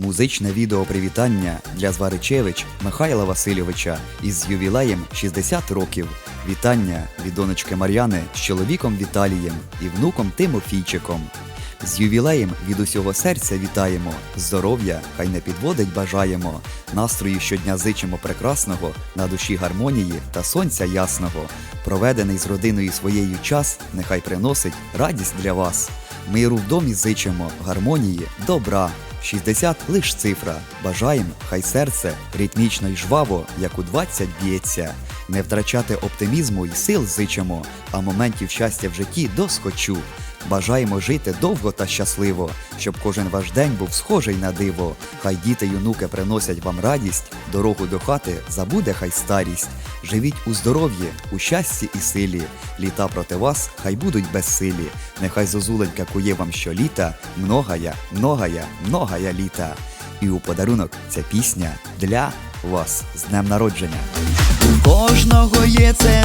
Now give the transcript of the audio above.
Музичне відео привітання для Зваричевич Михайла Васильовича із ювілеєм 60 років. Вітання від донечки Мар'яни з чоловіком Віталієм і внуком Тимофійчиком. З ювілеєм від усього серця вітаємо, здоров'я хай не підводить бажаємо, настрою щодня зичимо прекрасного, на душі гармонії та сонця ясного. Проведений з родиною своєю час нехай приносить радість для вас. Миру в домі зичимо, гармонії, добра. 60 лиш цифра. Бажаєм, хай серце ритмічно й жваво, як у 20 б'ється. Не втрачати оптимізму й сил зичимо, а моментів щастя в житті доскочу. Бажаємо жити довго та щасливо, щоб кожен ваш день був схожий на диво. Хай діти й онуки приносять вам радість, дорогу до хати забуде хай старість. Живіть у здоров'ї, у щасті і силі. Літа проти вас хай будуть безсилі. Нехай зозуленька кує вам щоліта, многая, многая, многая літа. І у подарунок ця пісня для вас з днем народження. У кожного є це